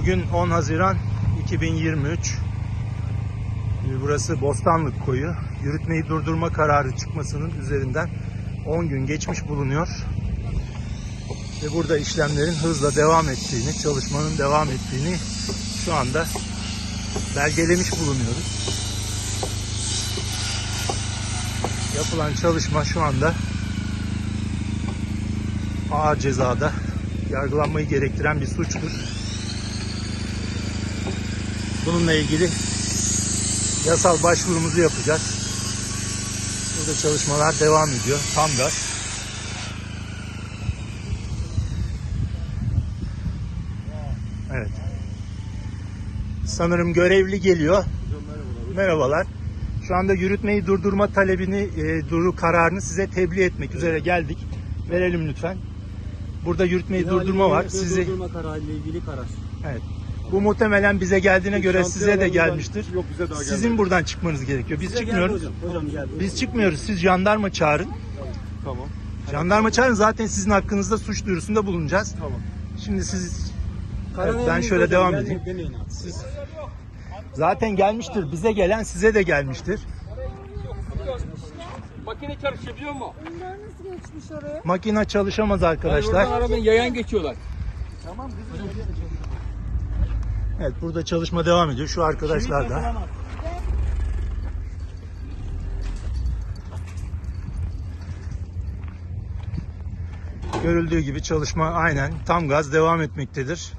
Bugün 10 Haziran 2023. Ee, Burası Bostanlık Koyu. Yürütmeyi durdurma kararı çıkmasının üzerinden 10 gün geçmiş bulunuyor. Ve burada işlemlerin hızla devam ettiğini, çalışmanın devam ettiğini şu anda belgelemiş bulunuyoruz. Yapılan çalışma şu anda ağır cezada yargılanmayı gerektiren bir suçtur. Bununla ilgili yasal başvurumuzu yapacağız. Burada çalışmalar devam ediyor. Tam gaz. Evet. Sanırım görevli geliyor. Merhabalar. Şu anda yürütmeyi durdurma talebini, e, duru kararını size tebliğ etmek üzere geldik. Verelim lütfen. Burada yürütmeyi durdurma var. Sizi Durdurma kararıyla ilgili karar. Evet. Bu muhtemelen bize geldiğine göre size de gelmiştir. Yok bize daha Sizin gelmedi. buradan çıkmanız gerekiyor. Biz çıkmıyoruz. geldi Hocam, hocam geldi. Biz çıkmıyoruz. Siz jandarma çağırın. Tamam. Jandarma çağırın. Zaten sizin hakkınızda suç duyurusunda bulunacağız. Tamam. Şimdi siz Karar ben şöyle hocam, devam edeyim. demeyin abi. siz zaten gelmiştir. Bize gelen size de gelmiştir. Makine çalışabiliyor mu? Bunlar nasıl geçmiş oraya? Makine çalışamaz Oradan arkadaşlar. aradan yayan geçiyorlar. Evet, burada çalışma devam ediyor. Şu arkadaşlar da. Görüldüğü gibi çalışma aynen tam gaz devam etmektedir.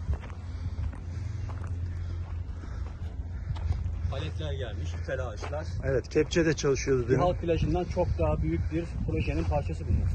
Paletler gelmiş, felahaşlar. Evet, kepçe de çalışıyordu Bir demin. halk plajından çok daha büyük bir projenin parçası bunlar.